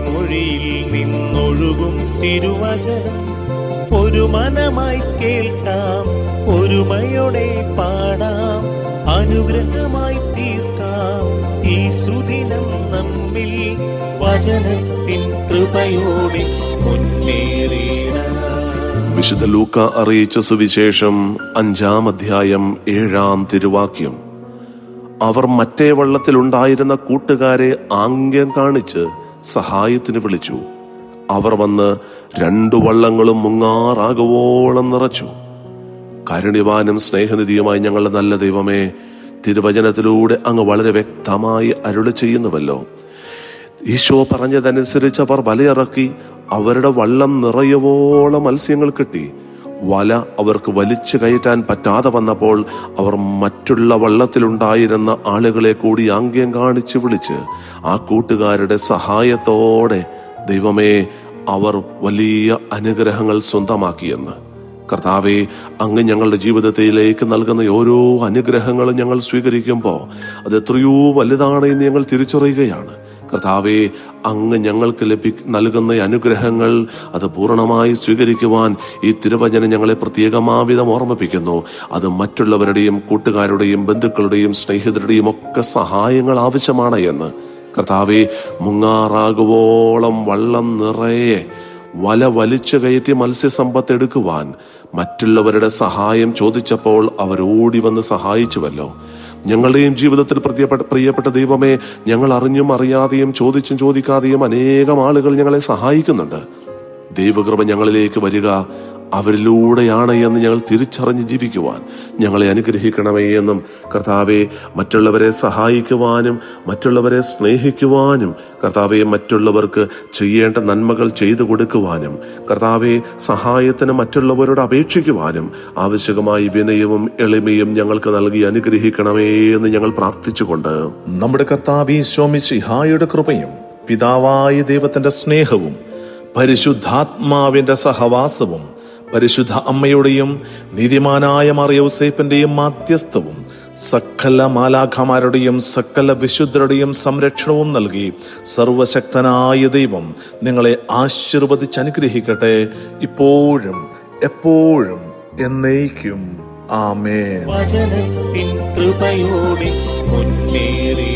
മൊഴിയിൽ നിന്നൊഴുകും തിരുവചനം. ഒരു മനമായി കേൾക്കാം ഒരുമയോടെ പാടാം അനുഗ്രഹമായി തീർക്കാം. ഈ സുദിനം നമ്മിൽ വചനത്തിൻ കൃപയോടെ മുന്നേറിയിടാം വിശുദ്ധ ലൂക്ക അറിയിച്ച സുവിശേഷം അഞ്ചാം അധ്യായം ഏഴാം തിരുവാക്യം. അവർ മറ്റേ വള്ളത്തിലുണ്ടായിരുന്ന കൂട്ടുകാരെ ആംഗ്യം കാണിച്ച് സഹായത്തിന് വിളിച്ചു. അവർ വന്ന് രണ്ടു വള്ളങ്ങളും മുങ്ങാറാകുവോളം നിറച്ചു. കാരുണ്യവാനും സ്നേഹനിധിയുമായി ഞങ്ങളുടെ നല്ല ദൈവമേ തിരുവചനത്തിലൂടെ അങ്ങ് വളരെ വ്യക്തമായി അരുളി ചെയ്യുന്നുവല്ലോ. ഈശോ പറഞ്ഞതനുസരിച്ച് അവർ വലയിറക്കി അവരുടെ വള്ളം നിറയവോളം മത്സ്യങ്ങൾ കിട്ടി. വല അവർക്ക് വലിച്ചു കയറ്റാൻ പറ്റാതെ വന്നപ്പോൾ അവർ മറ്റുള്ള വള്ളത്തിലുണ്ടായിരുന്ന ആളുകളെ കൂടി ആംഗ്യം കാണിച്ചു വിളിച്ച് ആ കൂട്ടുകാരുടെ സഹായത്തോടെ ദൈവമേ അവർ വലിയ അനുഗ്രഹങ്ങൾ സ്വന്തമാക്കിയെന്ന്. കർത്താവെ അങ്ങ് ഞങ്ങളുടെ ജീവിതത്തിലേക്ക് നൽകുന്ന ഓരോ അനുഗ്രഹങ്ങളും ഞങ്ങൾ സ്വീകരിക്കുമ്പോൾ അത് എത്രയോ വലുതാണ് എന്ന് ഞങ്ങൾ തിരിച്ചറിയുകയാണ്. കർത്താവെ അങ്ങ് ഞങ്ങൾക്ക് ലഭി നൽകുന്ന അനുഗ്രഹങ്ങൾ അത് പൂർണമായി സ്വീകരിക്കുവാൻ ഈ തിരുവചനം ഞങ്ങളെ പ്രത്യേകമാവിധം ഓർമ്മിപ്പിക്കുന്നു. അത് മറ്റുള്ളവരുടെയും കൂട്ടുകാരുടെയും ബന്ധുക്കളുടെയും സ്നേഹിതരുടെയും ഒക്കെ സഹായങ്ങൾ ആവശ്യമാണ് എന്ന്. കർത്താവെ മുങ്ങാറാകുവോളം വള്ളം നിറയെ വല വലിച്ചു കയറ്റി മത്സ്യസമ്പത്ത് എടുക്കുവാൻ മറ്റുള്ളവരുടെ സഹായം ചോദിച്ചപ്പോൾ അവരോടി വന്ന് സഹായിച്ചുവല്ലോ. ഞങ്ങളുടെയും ജീവിതത്തിൽ പ്രിയപ്പെട്ട ദൈവമേ ഞങ്ങൾ അറിഞ്ഞും അറിയാതെയും ചോദിച്ചും ചോദിക്കാതെയും അനേകം ആളുകൾ ഞങ്ങളെ സഹായിക്കുന്നുണ്ട്. ദൈവകൃപ ഞങ്ങളിലേക്ക് വരിക അവരിലൂടെയാണ് എന്ന് ഞങ്ങൾ തിരിച്ചറിഞ്ഞ് ജീവിക്കുവാൻ. ഞങ്ങളെ അനുഗ്രഹിക്കണമേ എന്നും കർത്താവെ മറ്റുള്ളവരെ സഹായിക്കുവാനും മറ്റുള്ളവരെ സ്നേഹിക്കുവാനും കർത്താവെ മറ്റുള്ളവർക്ക് ചെയ്യേണ്ട നന്മകൾ ചെയ്തു കൊടുക്കുവാനും കർത്താവെ സഹായത്തിന് മറ്റുള്ളവരോട് അപേക്ഷിക്കുവാനും ആവശ്യകമായി വിനയവും എളിമയും ഞങ്ങൾക്ക് നൽകി അനുഗ്രഹിക്കണമേ എന്ന് ഞങ്ങൾ പ്രാർത്ഥിച്ചുകൊണ്ട്. നമ്മുടെ കർത്താവ് ഈശോമിശിഹായുടെ കൃപയും പിതാവായ ദൈവത്തിന്റെ സ്നേഹവും പരിശുദ്ധാത്മാവിന്റെ സഹവാസവും പരിശുദ്ധ അമ്മയുടെയും നീതിമാനായ മറിയൗസേപ്പിന്റെയും മാധ്യസ്ഥവും സകല മാലാഖമാരുടെയും സകല വിശുദ്ധരുടെയും സംരക്ഷണവും നൽകി സർവശക്തനായ ദൈവം നിങ്ങളെ ആശീർവദിച്ച് അനുഗ്രഹിക്കട്ടെ. ഇപ്പോഴും എപ്പോഴും എന്നേക്കും. ആമേ വചനത്തിൻ കൃപയോടെ മുന്നേറി.